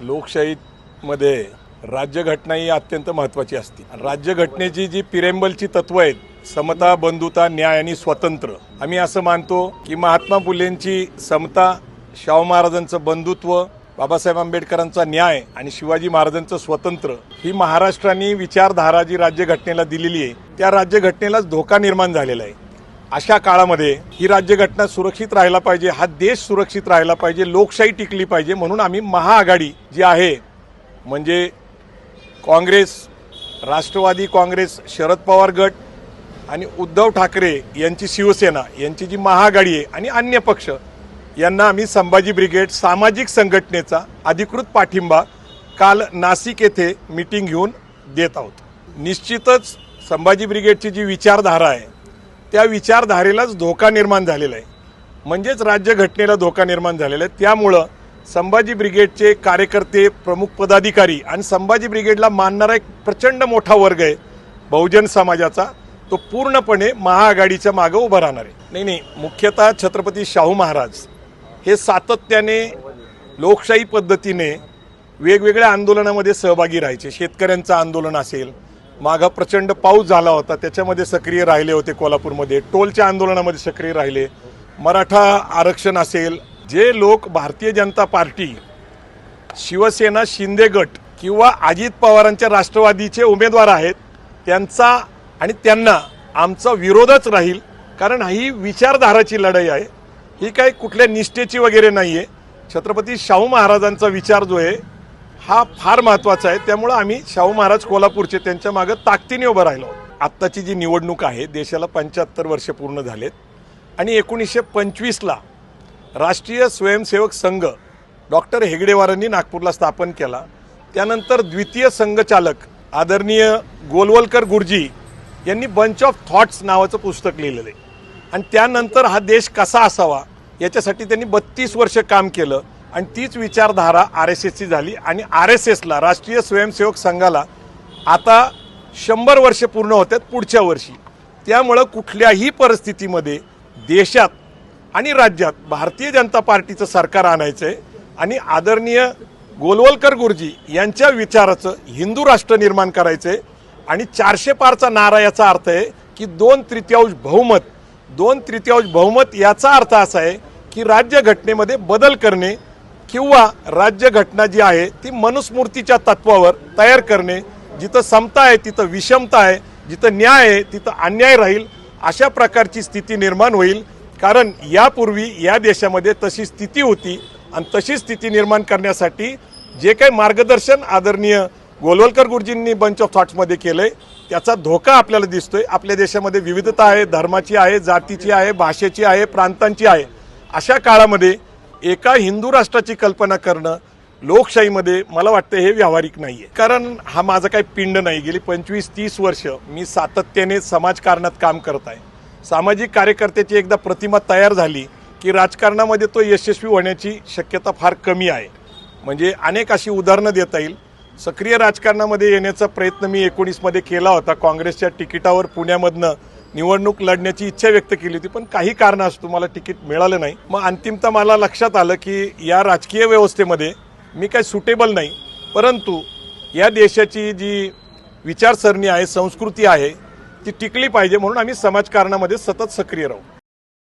लोकशाहीमध्ये राज्यघटना ही अत्यंत महत्त्वाची असते. राज्यघटनेची जी पिरेंबलची तत्व आहेत समता बंधुता न्याय आणि स्वातंत्र्य आम्ही असं मानतो की महात्मा फुलेंची समता शाहू महाराजांचं बंधुत्व बाबासाहेब आंबेडकरांचा न्याय आणि शिवाजी महाराजांचं स्वतंत्र ही महाराष्ट्राने विचारधारा जी राज्यघटनेला दिलेली आहे त्या राज्यघटनेलाच धोका निर्माण झालेला आहे. अशा काळामध्ये ही राज्यघटना सुरक्षित राहायला पाहिजे हा देश सुरक्षित राहायला पाहिजे लोकशाही टिकली पाहिजे म्हणून आम्ही महाआघाडी जी आहे म्हणजे काँग्रेस राष्ट्रवादी काँग्रेस शरद पवार गट आणि उद्धव ठाकरे यांची शिवसेना यांची जी महाआघाडी आहे आणि अन्य पक्ष यांना आम्ही संभाजी ब्रिगेड सामाजिक संघटनेचा अधिकृत पाठिंबा काल नाशिक येथे मीटिंग घेऊन देत आहोत. निश्चितच संभाजी ब्रिगेडची जी विचारधारा आहे त्या विचारधारेलाच धोका निर्माण झालेला आहे. म्हणजेच राज्यघटनेला धोका निर्माण झालेला आहे. त्यामुळं संभाजी ब्रिगेडचे कार्यकर्ते प्रमुख पदाधिकारी आणि संभाजी ब्रिगेडला मानणारा एक प्रचंड मोठा वर्ग आहे बहुजन समाजाचा. तो पूर्णपणे महाआघाडीच्या मागं उभा राहणार आहे. नाही नाही मुख्यतः छत्रपती शाहू महाराज हे सातत्याने लोकशाही पद्धतीने वेगवेगळ्या आंदोलनामध्ये सहभागी राहायचे. शेतकऱ्यांचं आंदोलन असेल मागं प्रचंड पाऊस झाला होता. त्याच्यामध्ये सक्रिय राहिले होते कोल्हापूरमध्ये. टोलच्या आंदोलनामध्ये सक्रिय राहिले. मराठा आरक्षण असेल जे लोक भारतीय जनता पार्टी शिवसेना शिंदे गट किंवा अजित पवारांच्या राष्ट्रवादीचे उमेदवार आहेत त्यांचा आणि त्यांना आमचा विरोधच राहील. कारण ही विचारधाराची लढाई आहे. ही काही कुठल्या निष्ठेची वगैरे नाही आहे छत्रपती शाहू महाराजांचा विचार जो आहे हा फार महत्त्वाचा आहे. त्यामुळं आम्ही शाहू महाराज कोल्हापूरचे त्यांच्या मागं ताकदीने उभं राहिलो आत्ताची जी निवडणूक आहे देशाला पंच्याहत्तर वर्ष पूर्ण झालेत. आणि एकोणीसशे पंचवीसला राष्ट्रीय स्वयंसेवक संघ डॉक्टर हेगडेवारांनी नागपूरला स्थापन केला. त्यानंतर द्वितीय संघचालक आदरणीय गोलवलकर गुरुजी यांनी बंच ऑफ थॉट्स नावाचं पुस्तक लिहिलेलं आहे. आणि त्यानंतर हा देश कसा असावा याच्यासाठी त्यांनी बत्तीस वर्ष काम केलं. आणि तीच विचारधारा आर एस एसची झाली आणि आर एस एसला राष्ट्रीय स्वयंसेवक संघाला आता शंभर वर्ष पूर्ण होतात पुढच्या वर्षी. त्यामुळं कुठल्याही परिस्थितीमध्ये देशात आणि राज्यात भारतीय जनता पार्टीचं सरकार आणायचं आहे आणि आदरणीय गोलवलकर गुरुजी यांच्या विचाराचं हिंदू राष्ट्र निर्माण करायचं आहे आणि चारशे पारचा नारा याचा अर्थ आहे की दोन तृतीयांश बहुमत. दोन तृतीयांश बहुमत याचा अर्थ असा आहे की राज्यघटनेमध्ये बदल करणे किंवा राज्यघटना जी आहे ती मनुस्मृतीच्या तत्वावर तयार करणे जिथं समता आहे तिथं विषमता आहे जिथं न्याय आहे तिथं अन्याय राहील अशा प्रकारची स्थिती निर्माण होईल. कारण यापूर्वी या देशामध्ये तशी स्थिती होती आणि तशी स्थिती निर्माण करण्यासाठी जे काही मार्गदर्शन आदरणीय गोलवलकर गुरुजींनी बंच ऑफ थॉट्समध्ये केलंय त्याचा धोका आपल्याला दिसतोय. आपल्या देशामध्ये विविधता आहे धर्माची आहे जातीची आहे भाषेची आहे प्रांतांची आहे. अशा काळामध्ये एका हिंदू राष्ट्राची कल्पना करणं लोकशाहीमध्ये मला वाटतं हे व्यावहारिक नाही आहे कारण हा माझा काही पिंड नाही. गेली पंचवीस तीस वर्ष मी सातत्याने समाजकारणात काम करत आहे. सामाजिक कार्यकर्त्याची एकदा प्रतिमा तयार झाली की राजकारणामध्ये तो यशस्वी होण्याची शक्यता फार कमी आहे. म्हणजे अनेक अशी उदाहरणं देता येईल. सक्रिय राजकारणामध्ये येण्याचा प्रयत्न मी एकोणीसमध्ये केला होता. काँग्रेसच्या तिकिटावर पुण्यामधनं निवडणूक लढण्याची इच्छा व्यक्त केली होती पण काही कारणास्तव मला तिकीट मिळालं नाही. मग अंतिमतः मला लक्षात आलं की या राजकीय व्यवस्थेमध्ये मी काही सुटेबल नाही परंतु या देशाची जी विचारसरणी आहे संस्कृती आहे ती टिकली पाहिजे म्हणून आम्ही समाजकारणामध्ये सतत सक्रिय राहू.